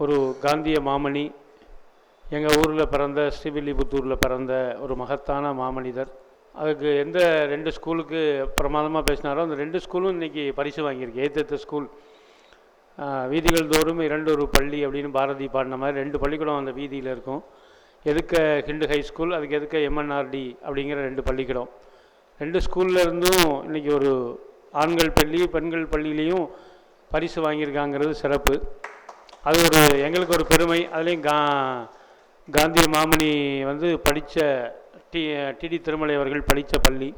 ஒரு காந்திய மாமணி எங்கள் ஊரில் பிறந்த ஸ்ரீவில்லிபுத்தூரில் பிறந்த ஒரு மகத்தான மாமனிதர். அதுக்கு எந்த ரெண்டு ஸ்கூலுக்கு பிரமாதமாக பேசினாரோ அந்த ரெண்டு ஸ்கூலும் இன்றைக்கி பரிசு வாங்கியிருக்கு. ஏத்தெத்த ஸ்கூல். வீதிகள் தோறும் இரண்டு ஒரு பள்ளி அப்படின்னு பாரதி பாடின மாதிரி ரெண்டு பள்ளிக்கூடம் அந்த வீதியில் இருக்கும். எதுக்க ஹிண்டு ஹை ஸ்கூல் அதுக்கு எதுக்க எம்என்ஆர்டி அப்படிங்கிற ரெண்டு பள்ளிக்கூடம். ரெண்டு ஸ்கூல்ல இருந்தும் இன்றைக்கி ஒரு ஆண்கள் பள்ளி பெண்கள் பள்ளியிலையும் பரிசு வாங்கியிருக்காங்கிறது சிறப்பு. அது ஒரு எங்களுக்கு ஒரு பெருமை. அதுலேயும் கா காந்தி மாமணி வந்து படித்த டி டிடி திருமலை அவர்கள் படித்த பள்ளி.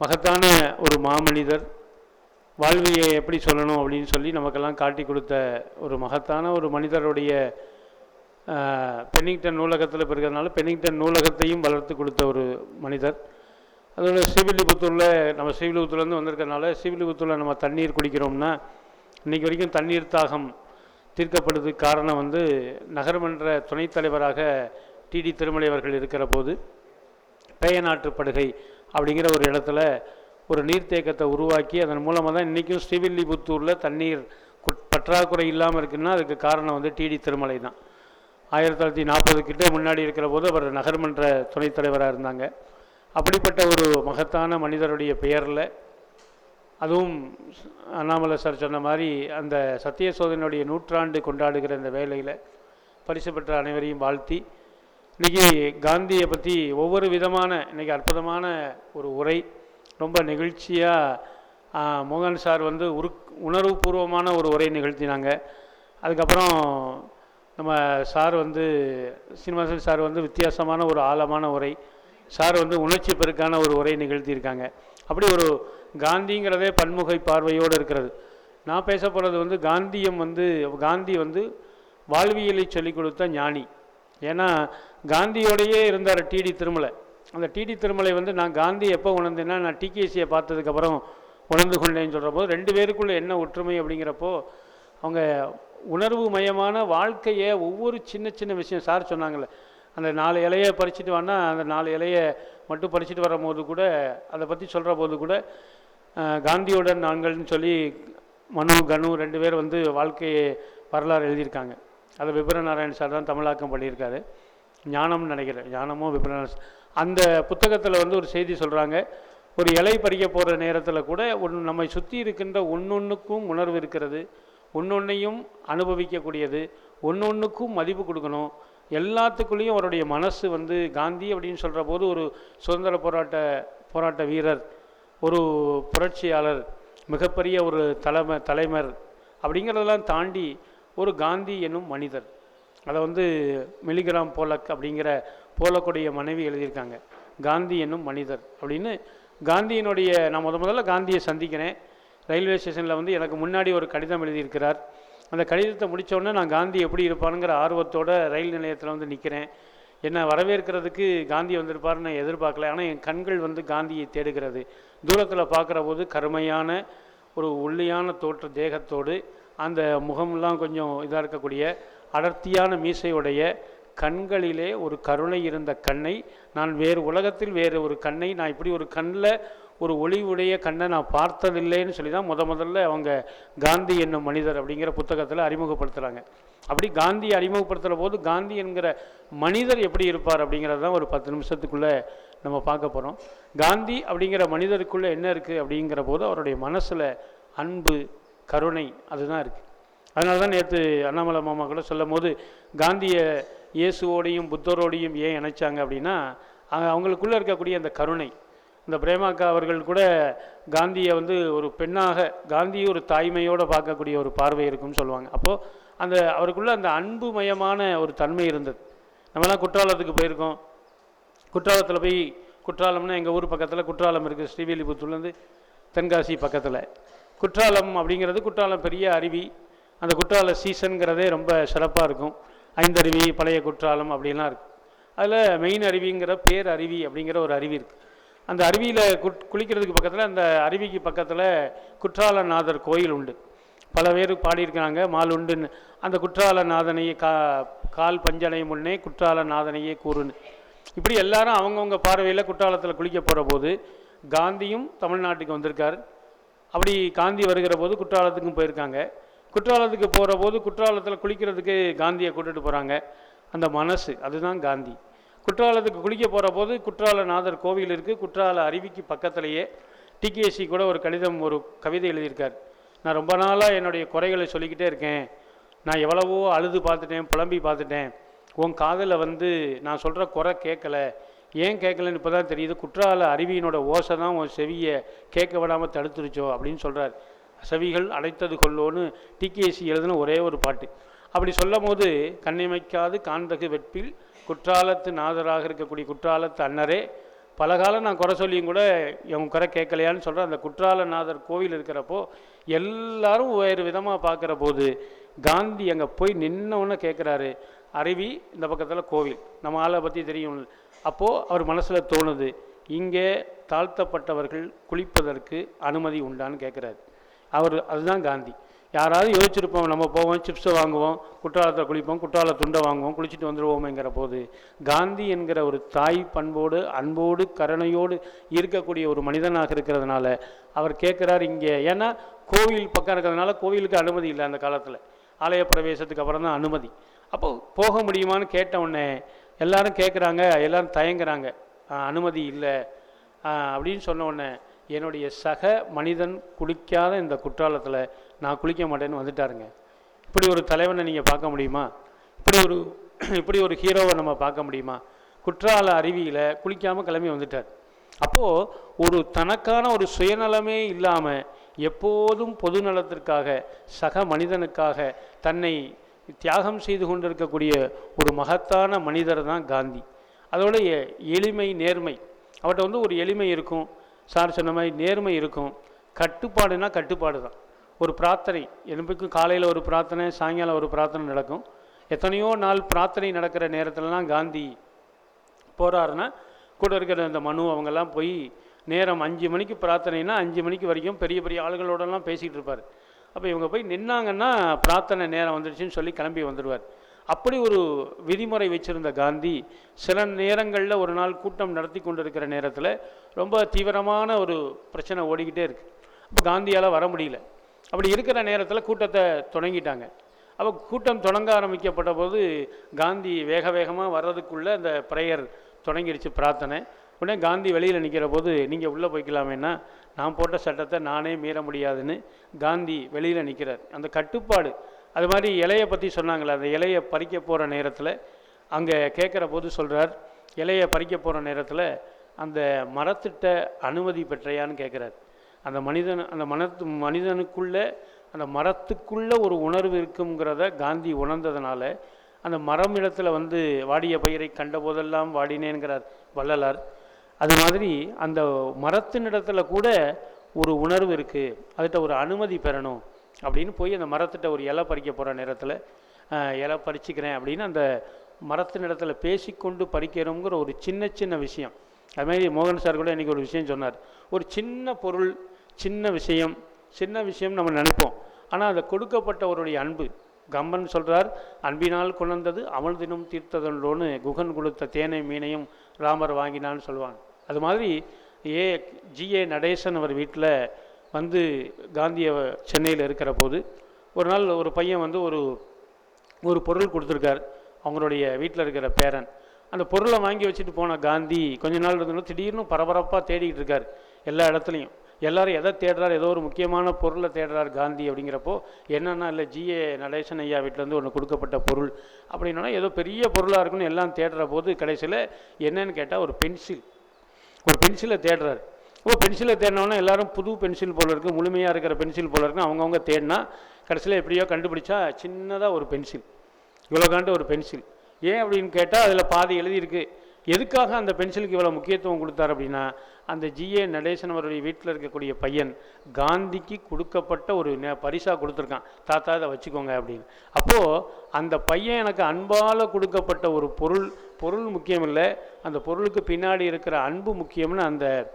மகத்தான ஒரு மாமனிதர். வாழ்வியை எப்படி சொல்லணும் அப்படின்னு சொல்லி நமக்கெல்லாம் காட்டி கொடுத்த ஒரு மகத்தான ஒரு மனிதருடைய பென்னிங்டன் நூலகத்தில் இருக்கிறதுனால பென்னிங்டன் நூலகத்தையும் வளர்த்து கொடுத்த ஒரு மனிதர். அதோட ஸ்ரீவில்லிபுத்தூரில் நம்ம ஸ்ரீவில்லிபுத்தூர்லேருந்து வந்திருக்கறனால ஸ்ரீவில்லிபுத்தூரில் நம்ம தண்ணீர் குடிக்கிறோம்னா இன்றைக்கி வரைக்கும் தண்ணீர் தாகம் தீர்க்கப்படுறதுக்கு காரணம் வந்து நகரமன்ற துணைத் தலைவராக டிடி திருமலை அவர்கள் இருக்கிற போது பேயநாட்டு படுகை அப்படிங்கிற ஒரு இடத்துல ஒரு நீர்த்தேக்கத்தை உருவாக்கி அதன் மூலமாக தான் இன்றைக்கும் ஸ்ரீவில்லிபுத்தூரில் தண்ணீர் குட்- பற்றாக்குறை இல்லாமல் இருக்குன்னா அதுக்கு காரணம் வந்து டிடி திருமலை தான். ஆயிரத்தி தொள்ளாயிரத்தி நாற்பது கிட்ட முன்னாடி இருக்கிற போது அவர் நகர்மன்ற துணைத் தலைவராக இருந்தாங்க. அப்படிப்பட்ட ஒரு மகத்தான மனிதருடைய பெயரில் அதுவும் அண்ணாமலை சார் சொன்ன மாதிரி அந்த சத்திய சோதனையுடைய நூற்றாண்டு கொண்டாடுகிற இந்த வேலையில் பரிசு பெற்ற அனைவரையும் வாழ்த்தி இன்னைக்கு காந்தியை பற்றி ஒவ்வொரு விதமான இன்னைக்கு அற்புதமான ஒரு உரை ரொம்ப நெகிழ்ச்சியாக மோகன் சார் வந்து உரு உணர்வுபூர்வமான ஒரு உரை நிகழ்த்தினாங்க. அதுக்கப்புறம் நம்ம சார் வந்து சீனிவாசன் சார் வந்து வித்தியாசமான ஒரு ஆழமான உரை சார் வந்து உணர்ச்சி பெருக்கான ஒரு உரை நிகழ்த்தியிருக்காங்க. அப்படி ஒரு காந்திங்கிறதே பன்முகை பார்வையோடு இருக்கிறது. நான் பேச போகிறது வந்து காந்தியம் வந்து காந்தி வந்து வாழ்வியலை சொல்லிக் கொடுத்த ஞானி. ஏன்னா காந்தியோடையே இருந்தார் டிடி திருமலை. அந்த டிடி திருமலை வந்து நான் காந்தி எப்போ உணர்ந்தேன்னா நான் டிகேசியை பார்த்ததுக்கப்புறம் உணர்ந்து கொண்டேன்னு சொல்கிற போது ரெண்டு பேருக்குள்ளே என்ன ஒற்றுமை அப்படிங்கிறப்போ அவங்க உணர்வு மயமான வாழ்க்கையை ஒவ்வொரு சின்ன சின்ன விஷயம் சார் சொன்னாங்களே அந்த நாலு இலையை பறிச்சுட்டு வானா அந்த நாலு இலையை மட்டும் பறிச்சுட்டு வரும்போது கூட அதை பற்றி சொல்கிற போது கூட காந்தியோட நான்கள்னு நாங்கள்னு சொல்லி மனு கனு ரெண்டு பேர் வந்து வாழ்க்கை வரலாறு எழுதியிருக்காங்க. அதை விபர நாராயண் சார் தான் தமிழாக்கம் பண்ணியிருக்காரு. ஞானம்னு நினைக்கிறேன். ஞானமோ விபர அந்த புத்தகத்தில் வந்து ஒரு செய்தி சொல்கிறாங்க ஒரு இலை பறிக்க போகிற நேரத்தில் கூட ஒன் நம்மை சுற்றி இருக்கின்ற ஒன்னொன்றுக்கும் உணர்வு இருக்கிறது. ஒன்னொன்னையும் அனுபவிக்கக்கூடியது. ஒன்னொன்றுக்கும் மதிப்பு கொடுக்கணும். எல்லாத்துக்குள்ளேயும் அவருடைய மனசு வந்து காந்தி அப்படின்னு சொல்கிற போது ஒரு சுதந்திர போராட்ட போராட்ட வீரர். ஒரு புரட்சியாளர் மிகப்பெரிய ஒரு தலைமை தலைவர் அப்படிங்கிறதெல்லாம் தாண்டி ஒரு காந்தி என்னும் மனிதர். அதை வந்து மிலிகிராம் போலக் அப்படிங்கிற போலக்குடைய மனைவி எழுதியிருக்காங்க. காந்தி என்னும் மனிதர் அப்படின்னு காந்தியினுடைய நான் முத முதல்ல காந்தியை சந்திக்கிறேன். ரயில்வே ஸ்டேஷனில் வந்து எனக்கு முன்னாடி ஒரு கடிதம் எழுதியிருக்கிறார். அந்த கடிதத்தை முடித்தோடனே நான் காந்தி எப்படி இருப்பானுங்கிற ஆர்வத்தோட ரயில் நிலையத்தில் வந்து நிற்கிறேன் என்னை வரவேற்கிறதுக்கு காந்தி வந்திருப்பாருன்னு நான் எதிர்பார்க்கல. ஆனால் என் கண்கள் வந்து காந்தியை தேடுகிறது. தூரத்தில் பார்க்குற போது கருமையான ஒரு ஒல்லியான தோற்ற தேகத்தோடு அந்த முகம்லாம் கொஞ்சம் இதாக இருக்கக்கூடிய அடர்த்தியான மீசையுடைய கண்களிலே ஒரு கருணை இருந்த கண்ணை நான் வேறு உலகத்தில் வேறு ஒரு கண்ணை நான் இப்படி ஒரு கண்ணில் ஒரு ஒளிவுடைய கண்ணை நான் பார்த்ததில்லைன்னு சொல்லி தான் முத முதல்ல அவங்க காந்தி என்னும் மனிதர் அப்படிங்கிற புத்தகத்தில் அறிமுகப்படுத்துகிறாங்க அப்படி காந்தியை அறிமுகப்படுத்துகிற போது காந்தி என்கிற மனிதர் எப்படி இருப்பார் அப்படிங்கிறது தான் ஒரு பத்து நிமிஷத்துக்குள்ளே நம்ம பார்க்க போகிறோம் காந்தி அப்படிங்கிற மனிதருக்குள்ளே என்ன இருக்குது அப்படிங்கிற போது அவருடைய மனசில் அன்பு கருணை அதுதான் இருக்குது அதனால தான் நேற்று அண்ணாமலை மாமா கூட சொல்லும் போது காந்தியை இயேசுவோடையும் புத்தரோடையும் ஏன் இணைச்சாங்க அப்படின்னா அவங்களுக்குள்ளே இருக்கக்கூடிய அந்த கருணை. இந்த பிரேமாக்கா அவர்கள் கூட காந்தியை வந்து ஒரு பெண்ணாக காந்தியை ஒரு தாய்மையோடு பார்க்கக்கூடிய ஒரு பார்வை இருக்கும்னு சொல்லுவாங்க. அப்போது அந்த அவருக்குள்ளே அந்த அன்புமயமான ஒரு தன்மை இருந்தது. நம்மலாம் குற்றாலத்துக்கு போயிருக்கோம். குற்றாலத்தில் போய் குற்றாலம்னா எங்கள் ஊர் பக்கத்தில் குற்றாலம் இருக்குது ஸ்ரீவில்லிபுத்தூர்லேருந்து தென்காசி பக்கத்தில். குற்றாலம் அப்படிங்கிறது குற்றாலம் பெரிய அருவி. அந்த குற்றால சீசனுங்கிறதே ரொம்ப சிறப்பாக இருக்கும். ஐந்தருவி பழைய குற்றாலம் அப்படிலாம் இருக்குது அதில் மெயின் அருவிங்கிற பேர் அருவி அப்படிங்கிற ஒரு அருவி இருக்குது அந்த அருவியில் குட் குளிக்கிறதுக்கு பக்கத்தில் அந்த அருவிக்கு பக்கத்தில் குற்றாலநாதர் கோயில் உண்டு. பல பேர் பாடியிருக்கிறாங்க மாலுண்டுன்னு அந்த குற்றாலநாதனையே கா கால் பஞ்சனை முன்னே குற்றாலநாதனையே கூறுன்னு. இப்படி எல்லாரும் அவங்கவுங்க பார்வையில் குற்றாலத்தில் குளிக்க போகிற போது காந்தியும் தமிழ்நாட்டுக்கு வந்திருக்கார். அப்படி காந்தி வருகிற போது குற்றாலத்துக்கும் போயிருக்காங்க. குற்றாலத்துக்கு போகிற போது குற்றாலத்தில் குளிக்கிறதுக்கு காந்தியை கூட்டிட்டு போகிறாங்க அந்த மனசு அதுதான் காந்தி. குற்றாலத்துக்கு குளிக்க போகிற போது குற்றாலநாதர் கோவில் இருக்குது குற்றால அருவிக்கு பக்கத்திலேயே டிகேசி கூட ஒரு கடிதம் ஒரு கவிதை எழுதியிருக்கார். நான் ரொம்ப நாளாக என்னுடைய குறைகளை சொல்லிக்கிட்டே இருக்கேன். நான் எவ்வளவோ அழுது பார்த்துட்டேன் புலம்பி பார்த்துட்டேன். உன் காதில் வந்து நான் சொல்கிற குறை கேட்கல ஏன் கேட்கலன்னு இப்போ தான் தெரியுது. குற்றால அருவியினோட ஓசை தான் உன் செவியை கேட்க விடாமல் தடுத்துருச்சோ அப்படின்னு சொல்கிறார் செவிகள் அடைத்தது கொள்ளோன்னு டிகேசி எழுதின ஒரே ஒரு பாட்டு. அப்படி சொல்லும் போது கண்ணிமைக்காது காந்தகு வெட்பில் குற்றாலத்து நாதராக இருக்கக்கூடிய குற்றாலத்து அன்னரே பலகாலம் நான் குறை சொல்லியும் கூட என் குறை கேட்கலையான்னு சொல்கிற அந்த குற்றாலநாதர் கோவில் இருக்கிறப்போ எல்லாரும் வேறு விதமாக பார்க்குற போது காந்தி அங்கே போய் நின்னவுன்னு கேட்குறாரு அருவி இந்த பக்கத்தில் கோவில். நம்ம ஆளை பற்றி தெரியும். அப்போது அவர் மனசில் தோணுது இங்கே தாழ்த்தப்பட்டவர்கள் குளிப்பதற்கு அனுமதி உண்டான்னு கேட்குறாரு அவர் அதுதான் காந்தி. யாராவது யோசிச்சிருப்போம் நம்ம போவோம் சிப்ஸை வாங்குவோம் குற்றாலத்தில் குளிப்போம் குற்றால துண்டை வாங்குவோம் குளிச்சுட்டு வந்துடுவோமேங்கிற போது காந்தி என்கிற ஒரு தாய் பண்போடு அன்போடு கருணையோடு இருக்கக்கூடிய ஒரு மனிதனாக இருக்கிறதுனால அவர் கேட்குறார் இங்கே. ஏன்னா கோவில் பக்கம் இருக்கிறதுனால கோவிலுக்கு அனுமதி இல்லை அந்த காலத்தில். ஆலய பிரவேசத்துக்கு அப்புறம் தான் அனுமதி. அப்போ போக முடியுமான்னு கேட்ட உடனே எல்லாரும் கேட்குறாங்க எல்லாரும் தயங்குறாங்க. அனுமதி இல்லை. அப்படின்னு சொன்ன உடனே என்னுடைய சக மனிதன் குளிக்காத இந்த குற்றாலத்தில் நான் குளிக்க மாட்டேன்னு வந்துட்டாருங்க. இப்படி ஒரு தலைவனை நீங்கள் பார்க்க முடியுமா? இப்படி ஒரு இப்படி ஒரு ஹீரோவை நம்ம பார்க்க முடியுமா? குற்றால அருவியில் குளிக்காமல் கிளம்பி வந்துட்டார். அப்போது ஒரு தனக்கான ஒரு சுயநலமே இல்லாமல் எப்போதும் பொது நலத்திற்காக சக மனிதனுக்காக தன்னை தியாகம் செய்து கொண்டிருக்கக்கூடிய ஒரு மகத்தான மனிதர் தான் காந்தி. அதோட எ- எளிமை நேர்மை. அவர்கிட்ட வந்து ஒரு எளிமை இருக்கும். சார் சொன்ன மாதிரி நேர்மை இருக்கும். கட்டுப்பாடுனா கட்டுப்பாடு தான். ஒரு பிரார்த்தனை எலும்புக்கும் காலையில் ஒரு பிரார்த்தனை சாயங்காலம் ஒரு பிரார்த்தனை நடக்கும். எத்தனையோ நாள் பிரார்த்தனை நடக்கிற நேரத்துலலாம் காந்தி போகிறாருன்னா கூட இருக்கிற அந்த மனு அவங்கெல்லாம் போய் நேரம் அஞ்சு மணிக்கு பிரார்த்தனைனா அஞ்சு மணிக்கு வரைக்கும் பெரிய பெரிய ஆளுகளோடலாம் பேசிகிட்டு இருப்பார். அப்போ இவங்க போய் நின்னாங்கன்னா பிரார்த்தனை நேரம் வந்துடுச்சுன்னு சொல்லி கிளம்பி வந்துடுவார். அப்படி ஒரு விதிமுறை வச்சிருந்த காந்தி சில நேரங்களில் ஒரு நாள் கூட்டம் நடத்தி கொண்டிருக்கிற நேரத்தில் ரொம்ப தீவிரமான ஒரு பிரச்சனை ஓடிக்கிட்டே இருக்குது அப்போ காந்தியால் வர முடியல. அப்படி இருக்கிற நேரத்தில் கூட்டத்தை தொடங்கிட்டாங்க. அப்போ கூட்டம் தொடங்க ஆரம்பிக்கப்பட்ட போது காந்தி வேக வேகமாக வர்றதுக்குள்ளே அந்த ப்ரேயர் தொடங்கிடுச்சு பிரார்த்தனை. உடனே காந்தி வெளியில் நிற்கிற போது நீங்கள் உள்ளே போய்க்கலாமேன்னா நான் போட்ட சட்டத்தை நானே மீற முடியாதுன்னு காந்தி வெளியில் நிற்கிறார் அந்த கட்டுப்பாடு அது மாதிரி இலையை பற்றி சொன்னாங்களே அந்த இலையை பறிக்க போகிற நேரத்தில் அங்கே கேட்குற போது சொல்கிறார் இலையை பறிக்க போகிற நேரத்தில் அந்த மரத்திட்ட அனுமதி பெற்றையான்னு கேட்குறார் அந்த மனிதன் அந்த மனத்து மனிதனுக்குள்ளே அந்த மரத்துக்குள்ளே ஒரு உணர்வு இருக்குங்கிறத காந்தி உணர்ந்ததுனால அந்த மரம் இடத்துல வந்து வாடிய பயிரை கண்ட போதெல்லாம் வாடினேங்கிறார் வள்ளலார். அது மாதிரி அந்த மரத்தின் இடத்துல கூட ஒரு உணர்வு இருக்குது அதுகிட்ட ஒரு அனுமதி பெறணும் அப்படின்னு போய் அந்த மரத்திட்ட ஒரு இலை பறிக்க போகிற நேரத்தில் இலை பறிச்சுக்கிறேன் அப்படின்னு அந்த மரத்தின் இடத்துல பேசிக்கொண்டு பறிக்கிறோங்கிற ஒரு சின்ன சின்ன விஷயம். அதுமாதிரி மோகன் சார் கூட இன்றைக்கி ஒரு விஷயம் சொன்னார். ஒரு சின்ன பொருள் சின்ன விஷயம் சின்ன விஷயம் நம்ம நினைப்போம். ஆனால் அதை கொடுக்கப்பட்டவருடைய அன்பு. கம்பன் சொல்கிறார் அன்பினால் கொண்டது அமல் தினம் தீர்த்ததன்றோன்னு குகன் கொடுத்த தேனை மீனையும் ராமர் வாங்கினான்னு சொல்லுவாங்க. அது மாதிரி ஏ ஜிஏ நடேசன் அவர் வீட்டில் வந்து காந்திய சென்னையில் இருக்கிற போது ஒரு நாள் ஒரு பையன் வந்து ஒரு ஒரு பொருள் கொடுத்துருக்கார் அவங்களுடைய வீட்டில் இருக்கிற பேரன். அந்த பொருளை வாங்கி வச்சுட்டு போன காந்தி கொஞ்ச நாள் இருந்தாலும் திடீர்னு பரபரப்பாக தேடிக்கிட்டு இருக்கார் எல்லா இடத்துலையும். எல்லாரும் எதை தேடுறாரு ஏதோ ஒரு முக்கியமான பொருளை தேடுறார் காந்தி அப்படிங்கிறப்போ என்னென்னா இல்லை ஜிஏ நடேசன் ஐயா வீட்டிலேருந்து ஒன்று கொடுக்கப்பட்ட பொருள். அப்படின்னா ஏதோ பெரிய பொருளாக இருக்குன்னு எல்லாம் தேடுற போது கடைசியில் என்னன்னு கேட்டால் ஒரு பென்சில். ஒரு பென்சிலை தேடுறாரு. ஓ பென்சிலை தேடினோன்னா எல்லாரும் புது பென்சில் போல் இருக்குது முழுமையாக இருக்கிற பென்சில் போல இருக்கு அவங்கவுங்க தேடினா கடைசியில் எப்படியோ கண்டுபிடிச்சா சின்னதாக ஒரு பென்சில். இவ்வளோ காண்டு ஒரு பென்சில். ஏன் அப்படின்னு கேட்டால் அதில் பாதி எழுதியிருக்கு. எதுக்காக அந்த பென்சிலுக்கு இவ்வளோ முக்கியத்துவம் கொடுத்தார் அப்படின்னா அந்த ஜிஏ நடேசன் அவருடைய வீட்டில் இருக்கக்கூடிய பையன் காந்திக்கு கொடுக்கப்பட்ட ஒரு நெ- கொடுத்துருக்கான். தாத்தா இதை வச்சுக்கோங்க அப்படின்னு. அப்போது அந்த பையன் எனக்கு அன்பால் கொடுக்கப்பட்ட ஒரு பொருள் பொருள் முக்கியம் இல்லை அந்த பொருளுக்கு பின்னாடி இருக்கிற அன்பு முக்கியம்னு அந்த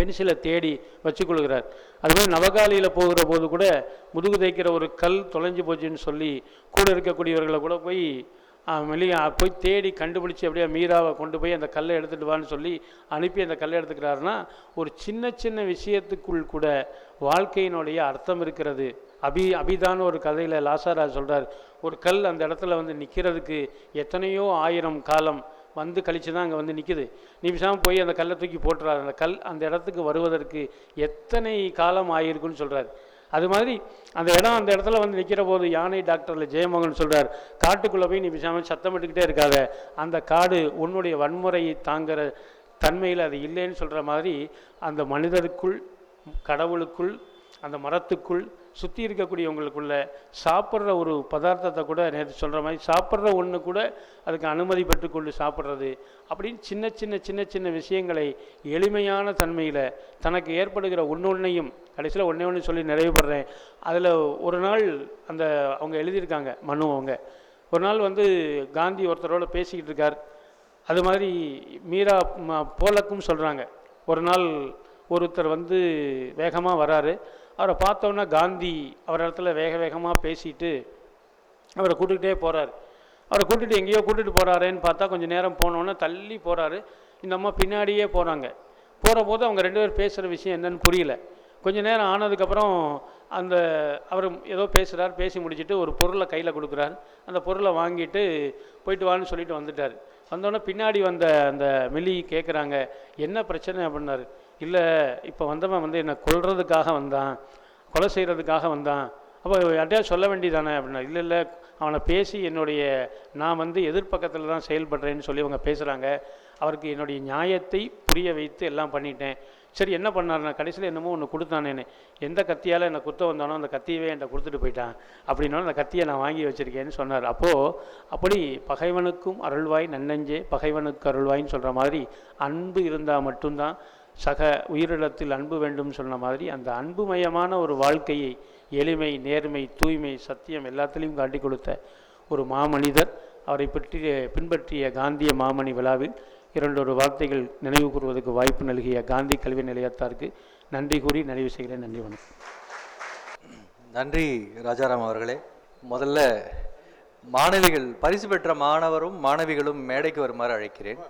பென்சிலை தேடி வச்சுக்கொள்கிறார். அது மாதிரி நவகாலியில் போகிற போது கூட முதுகு தைக்கிற ஒரு கல் தொலைஞ்சு போச்சுன்னு சொல்லி கூட இருக்கக்கூடியவர்களை கூட போய் வெளியே போய் தேடி கண்டுபிடிச்சி அப்படியே மீராவை கொண்டு போய் அந்த கல்லை எடுத்துகிட்டு வான்னு சொல்லி அனுப்பி அந்த கல்லை எடுத்துக்கிறாருன்னா ஒரு சின்ன சின்ன விஷயத்துக்குள் கூட வாழ்க்கையினுடைய அர்த்தம் இருக்கிறது. அபி அபிதான ஒரு கதையில் லாசாராஜ் சொல்கிறார் ஒரு கல் அந்த இடத்துல வந்து நிற்கிறதுக்கு எத்தனையோ ஆயிரம் காலம் வந்து கழிச்சு தான் அங்கே வந்து நிற்குது நீ பேசாமல் போய் அந்த கல்லை தூக்கி போட்டுறாரு அந்த கல் அந்த இடத்துக்கு வருவதற்கு எத்தனை காலம் ஆயிருக்குன்னு சொல்கிறார் அது மாதிரி அந்த இடம் அந்த இடத்துல வந்து நிற்கிற போது யானை டாக்டரில் ஜெயமோகன் சொல்கிறார் காட்டுக்குள்ளே போய் நீ பேசாமல் சத்தமிட்டுக்கிட்டே இருக்காத. அந்த காடு உன்னுடைய வன்முறையை தாங்கிற தன்மையில் அது இல்லைன்னு சொல்கிற மாதிரி அந்த மனிதருக்குள் கடவுளுக்குள் அந்த மரத்துக்குள் சுற்றி இருக்கக்கூடியவங்களுக்குள்ள சாப்பிட்ற ஒரு பதார்த்தத்தை கூட நேற்று சொல்கிற மாதிரி சாப்பிட்ற ஒன்று கூட அதுக்கு அனுமதி பெற்றுக்கொண்டு சாப்பிட்றது அப்படின்னு சின்ன சின்ன சின்ன சின்ன விஷயங்களை எளிமையான தன்மையில் தனக்கு ஏற்படுகிற ஒன்றொன்னையும் கடைசியில் ஒன்றே ஒன்று சொல்லி நிறைவுபடுறேன். அதில் ஒரு நாள் அந்த அவங்க எழுதியிருக்காங்க மனு அவங்க. ஒரு நாள் வந்து காந்தி ஒருத்தரோட பேசிக்கிட்டு இருக்கார். அது மாதிரி மீரா ம- போலக்கும் சொல்கிறாங்க ஒரு நாள் ஒருத்தர் வந்து வேகமாக வராரு. அவரை பார்த்தோன்னா காந்தி அவர் இடத்துல வேக வேகமாக பேசிட்டு அவரை கூட்டுக்கிட்டே போகிறார் அவரை கூட்டிகிட்டு எங்கேயோ கூட்டிகிட்டு போகிறாரேன்னு பார்த்தா கொஞ்சம் நேரம் போனோன்னே தள்ளி போகிறாரு இந்த அம்மா பின்னாடியே போகிறாங்க போகிற போது அவங்க ரெண்டு பேர் பேசுகிற விஷயம் என்னன்னு புரியல. கொஞ்ச நேரம் ஆனதுக்கப்புறம் அந்த அவர் ஏதோ பேசுகிறார் பேசி முடிச்சுட்டு ஒரு பொருளை கையில் கொடுக்குறாரு. அந்த பொருளை வாங்கிட்டு போயிட்டு வான்னு சொல்லிட்டு வந்துட்டார். வந்தோடனே பின்னாடி வந்த அந்த மில்லி கேட்குறாங்க என்ன பிரச்சனை? அப்படின்னாரு. இல்லை இப்போ வந்தவன் வந்து என்னை கொல்றதுக்காக வந்தான் கொலை செய்கிறதுக்காக வந்தான் அப்போ யார்ட்டையா சொல்ல வேண்டியதானே அப்படின்னா இல்லை இல்லை அவனை பேசி என்னுடைய நான் வந்து எதிர்ப்பக்கத்தில் தான் செயல்படுறேன்னு சொல்லி அவங்க பேசுகிறாங்க அவருக்கு என்னுடைய நியாயத்தை புரிய வைத்து எல்லாம் பண்ணிட்டேன். சரி என்ன பண்ணார்? நான் கடைசியில் என்னமோ ஒன்று கொடுத்தானேன்னு. எந்த கத்தியால் என்னை குத்த வந்தானோ அந்த கத்தியவே என்கிட்ட கொடுத்துட்டு போயிட்டான். அப்படின்னாலும் அந்த கத்தியை நான் வாங்கி வச்சுருக்கேன்னு சொன்னார். அப்போது அப்படி பகைவனுக்கும் அருள்வாய் நன்னெஞ்சே பகைவனுக்கு அருள்வாய்ன்னு சொல்கிற மாதிரி அன்பு இருந்தால் மட்டும்தான் சக உயிரிழத்தில் அன்பு வேண்டும் சொன்ன மாதிரி அந்த அன்புமயமான ஒரு வாழ்க்கையை எளிமை நேர்மை தூய்மை சத்தியம் எல்லாத்துலேயும் காட்டி கொடுத்த ஒரு மாமனிதர். அவரை பற்றி பின்பற்றிய காந்திய மாமணி விழாவில் இரண்டொரு வார்த்தைகள் நினைவு கூறுவதற்கு வாய்ப்பு நல்கிய காந்தி கல்வி நிலையத்தாருக்கு நன்றி கூறி நிறைவு செய்கிறேன். நன்றி வணக்கம். நன்றி ராஜாராம் அவர்களே. முதல்ல மாணவிகள் பரிசு பெற்ற மாணவரும் மாணவிகளும் மேடைக்கு வருமாறு அழைக்கிறேன்.